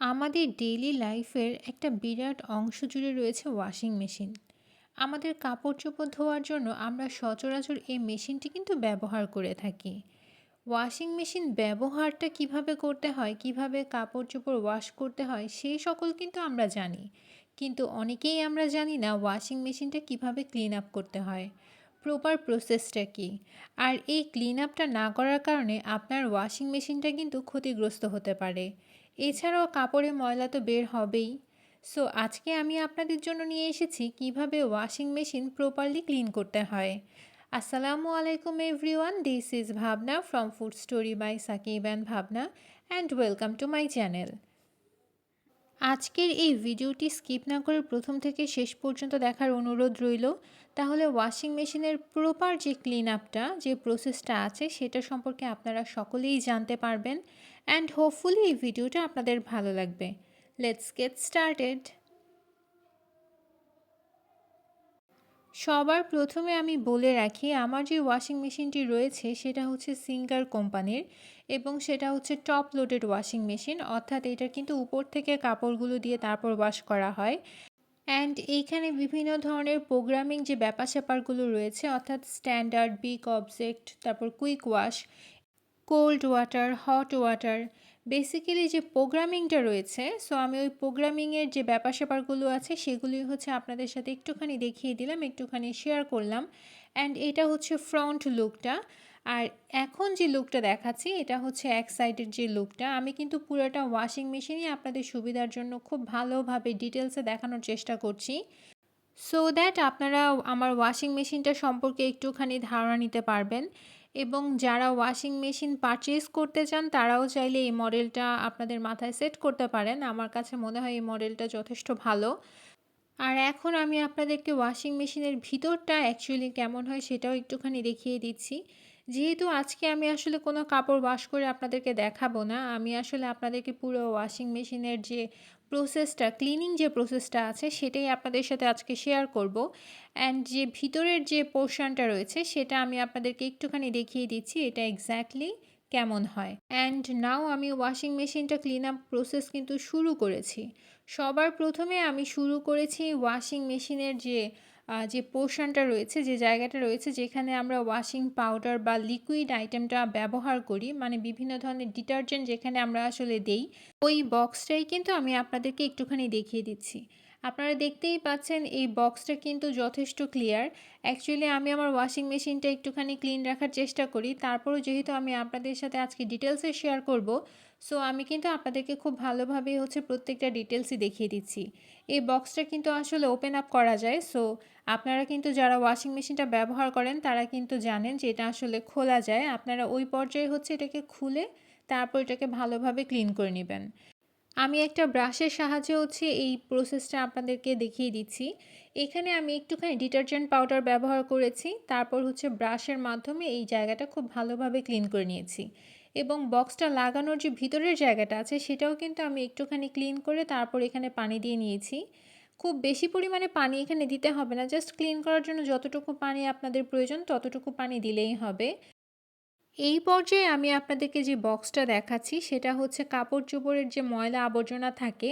আমাদের ডেইলি লাইফের একটা বিরাট অংশ জুড়ে রয়েছে ওয়াশিং মেশিন আমাদের কাপড় চোপড় ধোয়ার জন্য আমরা সচরাচর এই মেশিনটি কিন্তু ব্যবহার করে থাকি। ওয়াশিং মেশিন ব্যবহারটা কীভাবে করতে হয়, কীভাবে কাপড় চোপড় ওয়াশ করতে হয় সেই সকল কিন্তু আমরা জানি। কিন্তু অনেকেই আমরা জানি না ওয়াশিং মেশিনটা কীভাবে ক্লিন আপ করতে হয়। প্রপার প্রসেসটা কি? আর এই ক্লিন আপটা না করার কারণে আপনার ওয়াশিং মেশিনটা কিন্তু ক্ষতিগ্রস্ত হতে পারে। এছাড়াও কাপড়ে ময়লা তো বের হবেই। সো আজকে আমি আপনাদের জন্য নিয়ে এসেছি কীভাবে ওয়াশিং মেশিন প্রপারলি ক্লিন করতে হয়। আসসালামু আলাইকুম everyone this is Bhabna from food story by Sakib and Bhabna and welcome to my channel আজকের এই ভিডিওটি স্কিপ না করে প্রথম থেকে শেষ পর্যন্ত দেখার অনুরোধ রইল। তাহলে ওয়াশিং মেশিনের প্রপার যে ক্লিন আপটা যে প্রসেসটা আছে, সেটা সম্পর্কে আপনারা সকলেই জানতে পারবেন। অ্যান্ড হোপফুলি এই ভিডিওটা আপনাদের ভালো লাগবে। লেটস গেট স্টার্টেড সবার প্রথমে আমি বলে রাখি, আমার যে ওয়াশিং মেশিনটি রয়েছে সেটা হচ্ছে সিঙ্গার কোম্পানির এবং সেটা হচ্ছে টপ লোডেড ওয়াশিং মেশিন অর্থাৎ এটার কিন্তু উপর থেকে কাপড়গুলো দিয়ে তারপর ওয়াশ করা হয়। অ্যান্ড এইখানে বিভিন্ন ধরনের প্রোগ্রামিং যে ব্যাপার স্যাপারগুলো রয়েছে, অর্থাৎ স্ট্যান্ডার্ড বিগ অবজেক্ট তারপর quick wash cold water hot water basically যে প্রোগ্রামিংটা রয়েছে সো আমি ওই প্রোগ্রামিংয়ের যে ব্যাপার স্যাপারগুলো আছে সেগুলি হচ্ছে আপনাদের সাথে একটুখানি দেখিয়ে দিলাম, একটুখানি শেয়ার করলাম অ্যান্ড এটা হচ্ছে ফ্রন্ট লুকটা আর এখন যে লুকটা দেখাচ্ছি, এটা হচ্ছে এক সাইডের যে লুকটা আমি কিন্তু পুরোটা ওয়াশিং মেশিনই আপনাদের সুবিধার জন্য খুব ভালোভাবে ডিটেলসে দেখানোর চেষ্টা করছি। সো দ্যাট আপনারা আমার ওয়াশিং মেশিনটা সম্পর্কে একটুখানি ধারণা নিতে পারবেন এবং যারা ওয়াশিং মেশিন পারচেজ করতে চান, তারাও চাইলে এই মডেলটা আপনাদের মাথায় সেট করতে পারেন। আমার কাছে মনে হয় এই মডেলটা যথেষ্ট ভালো। আর এখন আমি আপনাদেরকে ওয়াশিং মেশিনের ভিতরটা অ্যাকচুয়ালি কেমন হয় সেটাও একটুখানি দেখিয়ে দিচ্ছি। যেহেতু আজকে আমি আসলে কোনো কাপড় ওয়াশ করে আপনাদেরকে দেখাবো না, আমি আসলে আপনাদেরকে পুরো ওয়াশিং মেশিনের যে প্রসেসটা ক্লিনিং যে প্রসেসটা আছে সেটাই আপনাদের সাথে আজকে শেয়ার করব। অ্যান্ড যে ভিতরের যে পোর্শনটা রয়েছে সেটা আমি আপনাদেরকে একটুখানি দেখিয়ে দিচ্ছি এটা এক্স্যাক্টলি কেমন হয়। অ্যান্ড নাও আমি ওয়াশিং মেশিনটা ক্লিন আপ প্রসেস কিন্তু শুরু করেছি। সবার প্রথমে আমি শুরু করেছি ওয়াশিং মেশিনের যে যে পোর্শনটা রয়েছে, যে জায়গাটা রয়েছে যেখানে আমরা ওয়াশিং পাউডার বা লিকুইড আইটেমটা ব্যবহার করি মানে বিভিন্ন ধরনের ডিটারজেন্ট যেখানে আমরা আসলে দেই, ওই বক্সটাই কিন্তু আমি আপনাদেরকে একটুখানি দেখিয়ে দিচ্ছি। আপনারা দেখতেই পাচ্ছেন এই বক্সটা কিন্তু যথেষ্ট ক্লিয়ার অ্যাকচুয়ালি আমি আমার ওয়াশিং মেশিনটা একটুখানি ক্লিন রাখার চেষ্টা করি। তারপরও যেহেতু আমি আপনাদের সাথে আজকে ডিটেলসে শেয়ার করব সো আমি কিন্তু আপনাদেরকে খুব ভালোভাবে হচ্ছে প্রত্যেকটা ডিটেলসই দেখিয়ে দিচ্ছি। এই বক্সটা কিন্তু আসলে ওপেন আপ করা যায় সো আপনারা কিন্তু যারা ওয়াশিং মেশিনটা ব্যবহার করেন, তারা কিন্তু জানেন যে এটা আসলে খোলা যায়। আপনারা ওই পর্যায়ে হচ্ছে এটাকে খুলে তারপর এটাকে ভালোভাবে ক্লিন করে নেবেন। আমি একটা ব্রাশের সাহায্যে হচ্ছে এই প্রসেসটা আপনাদেরকে দেখিয়ে দিচ্ছি। এখানে আমি একটুখানি ডিটারজেন্ট পাউডার ব্যবহার করেছি, তারপর হচ্ছে ব্রাশের মাধ্যমে এই জায়গাটা খুব ভালোভাবে ক্লিন করে নিয়েছি। এবং বক্সটা লাগানোর যে ভিতরের জায়গাটা আছে, সেটাও কিন্তু আমি একটুখানি ক্লিন করে তারপর এখানে পানি দিয়ে নিয়েছি। খুব বেশি পরিমাণে পানি এখানে দিতে হবে না জাস্ট ক্লিন করার জন্য যতটুকু পানি আপনাদের প্রয়োজন, ততটুকু পানি দিলেই হবে। এই পর্যায়ে আমি আপনাদেরকে যে বক্সটা দেখাচ্ছি, সেটা হচ্ছে কাপড় চোপড়ের যে ময়লা আবর্জনা থাকে,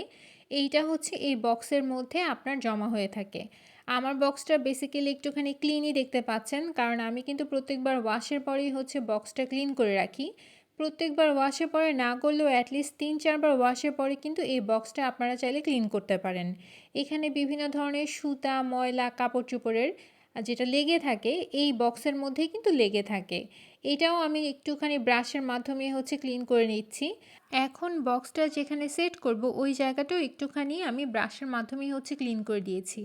এইটা হচ্ছে এই বক্সের মধ্যে আপনার জমা হয়ে থাকে। আমার বক্সটা বেসিক্যালি একটুখানি ক্লিনই দেখতে পাচ্ছেন, কারণ আমি কিন্তু প্রত্যেকবার ওয়াশের পরেই হচ্ছে বক্সটা ক্লিন করে রাখি। প্রত্যেকবার ওয়াশের পরে না করলেও অ্যাটলিস্ট তিন, চারবার ওয়াশের পরে কিন্তু এই বক্সটা আপনারা চাইলে ক্লিন করতে পারেন। এখানে বিভিন্ন ধরনের সুতা, ময়লা কাপড় চোপড়ের যেটা লেগে থাকে, এই বক্সের মধ্যেই কিন্তু লেগে থাকে। এটাও আমি একটুখানি ব্রাশের মাধ্যমে হচ্ছে ক্লিন করে নিচ্ছি। এখন বক্সটা যেখানে সেট করব, ওই জায়গাটাও একটুখানি আমি ব্রাশের মাধ্যমেই হচ্ছে ক্লিন করে দিয়েছি।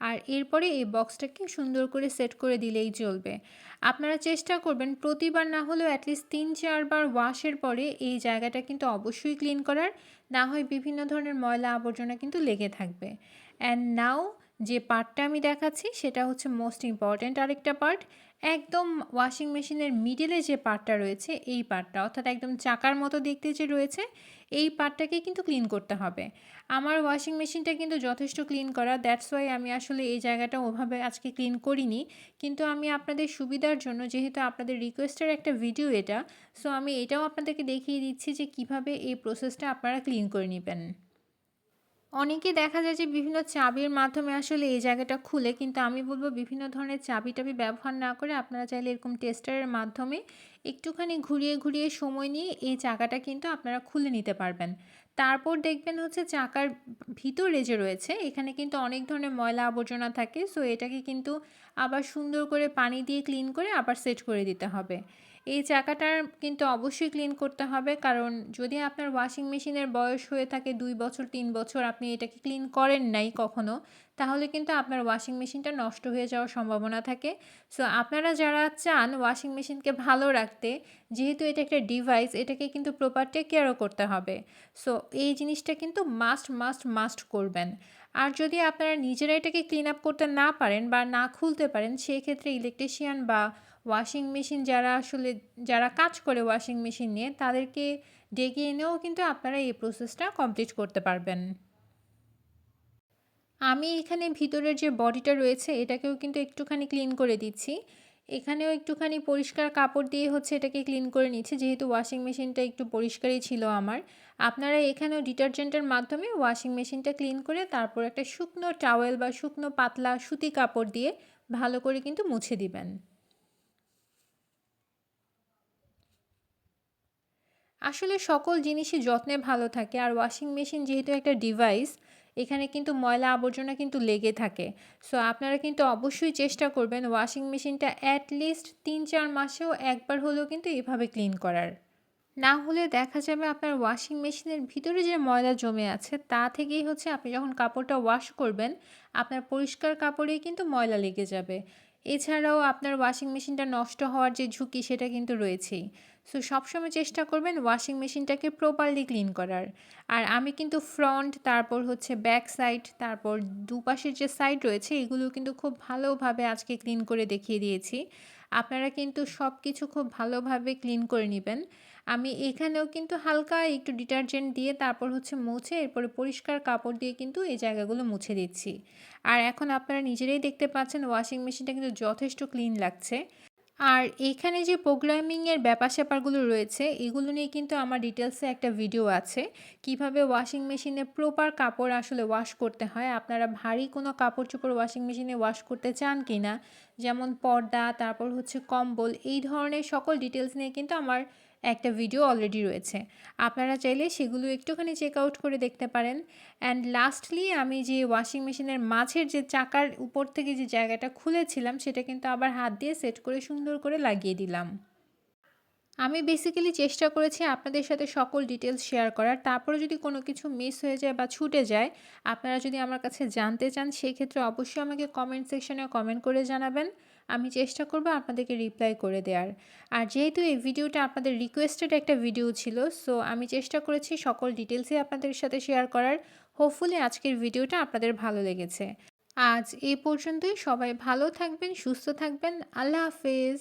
আর এরপরে এই বক্সটাকে সুন্দর করে সেট করে দিলেই চলবে। আপনারা চেষ্টা করবেন, প্রতিবার না হলেও অ্যাটলিস্ট তিন, চারবার ওয়াশের পরে এই জায়গাটা কিন্তু অবশ্যই ক্লিন করার। না হয় বিভিন্ন ধরনের ময়লা আবর্জনা কিন্তু লেগে থাকবে। অ্যান্ড নাও যে পার্টটা আমি দেখাচ্ছি, সেটা হচ্ছে মোস্ট ইম্পর্ট্যান্ট আরেকটা পার্ট একদম ওয়াশিং মেশিনের মিডলে যে পার্টটা রয়েছে, এই পার্টটা অর্থাৎ একদম চাকার মতো দেখতে যে রয়েছে, এই পার্টটাকে কিন্তু ক্লিন করতে হবে। আমার ওয়াশিং মেশিনটা কিন্তু যথেষ্ট ক্লিন করা দ্যাটস ওয়াই আমি আসলে এই জায়গাটা ওভাবে আজকে ক্লিন করিনি। কিন্তু আমি আপনাদের সুবিধার জন্য, যেহেতু আপনাদের রিকোয়েস্টের একটা ভিডিও এটা সো আমি এটাও আপনাদেরকে দেখিয়ে দিচ্ছি যে কীভাবে এই প্রসেসটা আপনারা ক্লিন করে নেবেন। অনেকে দেখা যায় যে বিভিন্ন চাবির মাধ্যমে আসলে এই জায়গাটা খুলে, কিন্তু আমি বলব বিভিন্ন ধরনের চাবি টাবি ব্যবহার না করে আপনারা চাইলে এরকম টেস্টারের মাধ্যমে একটুখানি ঘুরিয়ে ঘুরিয়ে সময় নিয়ে এই চাকাটা কিন্তু আপনারা খুলে নিতে পারবেন। তারপর দেখবেন হচ্ছে চাকার ভিতরে যে রয়েছে, এখানে কিন্তু অনেক ধরনের ময়লা আবর্জনা থাকে। সো এটাকে কিন্তু আবার সুন্দর করে পানি দিয়ে ক্লিন করে আবার সেট করে দিতে হবে। এই চাকাটার কিন্তু অবশ্যই ক্লিন করতে হবে। কারণ যদি আপনার ওয়াশিং মেশিনের বয়স হয়ে থাকে দুই বছর, তিন বছর, আপনি এটাকে ক্লিন করেন নাই কখনো, তাহলে কিন্তু আপনার ওয়াশিং মেশিনটা নষ্ট হয়ে যাওয়ার সম্ভাবনা থাকে। সো আপনারা যারা চান ওয়াশিং মেশিনকে ভালো রাখতে, যেহেতু এটা একটা ডিভাইস এটাকে কিন্তু প্রপার টেক কেয়ারও করতে হবে। সো এই জিনিসটা কিন্তু মাস্ট মাস্ট মাস্ট করবেন। আর যদি আপনারা নিজেরা এটাকে ক্লিন আপ করতে না পারেন বা না খুলতে পারেন সেই ক্ষেত্রে ইলেকট্রিশিয়ান বা ওয়াশিং মেশিন যারা আসলে, যারা কাজ করে ওয়াশিং মেশিন নিয়ে, তাদেরকে ডেকে এনেও কিন্তু আপনারা এই প্রসেসটা কমপ্লিট করতে পারবেন। আমি এখানে ভিতরের যে বডিটা রয়েছে, এটাকেও কিন্তু একটুখানি ক্লিন করে দিচ্ছি। এখানেও একটুখানি পরিষ্কার কাপড় দিয়ে হচ্ছে এটাকে ক্লিন করে নিচ্ছি, যেহেতু ওয়াশিং মেশিনটা একটু পরিষ্কারই ছিল আমার। আপনারা এখানেও ডিটারজেন্টের মাধ্যমে ওয়াশিং মেশিনটা ক্লিন করে তারপর একটা শুকনো টাওয়েল বা শুকনো পাতলা সুতি কাপড় দিয়ে ভালো করে কিন্তু মুছে দিবেন। আসলে সকল জিনিসই যত্নে ভালো থাকে। আর ওয়াশিং মেশিন যেহেতু একটা ডিভাইস এখানে কিন্তু ময়লা আবর্জনা কিন্তু লেগে থাকে। সো আপনারা কিন্তু অবশ্যই চেষ্টা করবেন ওয়াশিং মেশিনটা অ্যাটলিস্ট তিন চার মাসেও একবার হলেও কিন্তু এভাবে ক্লিন করার। না হলে দেখা যাবে আপনার ওয়াশিং মেশিনের ভিতরে যে ময়লা জমে আছে, তা থেকেই হচ্ছে আপনি যখন কাপড়টা ওয়াশ করবেন, আপনার পরিষ্কার কাপড়েই কিন্তু ময়লা লেগে যাবে। এছাড়াও আপনার ওয়াশিং মেশিনটা নষ্ট হওয়ার যে ঝুঁকি, সেটা কিন্তু রয়েছেই। সো সবসময় চেষ্টা করবেন ওয়াশিং মেশিনটাকে প্রপারলি ক্লিন করার। আর আমি কিন্তু ফ্রন্ট তারপর হচ্ছে ব্যাক সাইড তারপর দুপাশের যে সাইড রয়েছে, এগুলো কিন্তু খুব ভালোভাবে আজকে ক্লিন করে দেখিয়ে দিয়েছি। আপনারা কিন্তু সব কিছু খুব ভালোভাবে ক্লিন করে নেবেন। আমি এখানেও কিন্তু হালকা একটু ডিটারজেন্ট দিয়ে তারপর হচ্ছে মুছে এরপরে পরিষ্কার কাপড় দিয়ে কিন্তু এই জায়গাগুলো মুছে দিচ্ছি। আর এখন আপনারা নিজেরাই দেখতে পাচ্ছেন ওয়াশিং মেশিনটা কিন্তু যথেষ্ট ক্লিন লাগছে। আর এখানে যে প্রোগ্রামিংয়ের ব্যাপার স্যাপারগুলো রয়েছে, এগুলো নিয়ে কিন্তু আমার ডিটেলসে একটা ভিডিও আছে। কীভাবে ওয়াশিং মেশিনে প্রপার কাপড় আসলে ওয়াশ করতে হয়, আপনারা ভারী কোনো কাপড় চোপড় ওয়াশিং মেশিনে ওয়াশ করতে চান কি না যেমন পর্দা, তারপর হচ্ছে কম্বল, এই ধরনের সকল ডিটেলস নিয়ে কিন্তু আমার একটা ভিডিও অলরেডি রয়েছে। আপনারা চাইলে সেগুলো একটুখানি চেক আউট করে দেখতে পারেন। অ্যান্ড লাস্টলি আমি যে ওয়াশিং মেশিনের মাছের যে চাকার উপর থেকে যে জায়গাটা খুলেছিলাম, সেটা কিন্তু আবার হাত দিয়ে সেট করে সুন্দর করে লাগিয়ে দিলাম। আমি বেসিক্যালি চেষ্টা করেছি আপনাদের সাথে সকল ডিটেলস শেয়ার করার। তারপরে যদি কোনো কিছু মিস হয়ে যায় বা ছুটে যায়, আপনারা যদি আমার কাছে জানতে চান সেই ক্ষেত্রে অবশ্যই আমাকে কমেন্ট সেকশনে কমেন্ট করে জানাবেন। আমি চেষ্টা করব আপনাদেরকে রিপ্লাই করে দেওয়ার আর যেহেতু এই ভিডিওটা আপনাদের রিকোয়েস্টেড একটা ভিডিও ছিল সো আমি চেষ্টা করেছি সকল ডিটেলসই আপনাদের সাথে শেয়ার করার। হোপফুলি আজকের ভিডিওটা আপনাদের ভালো লেগেছে। আজ এ পর্যন্তই। সবাই ভালো থাকবেন, সুস্থ থাকবেন। আল্লাহ হাফেজ।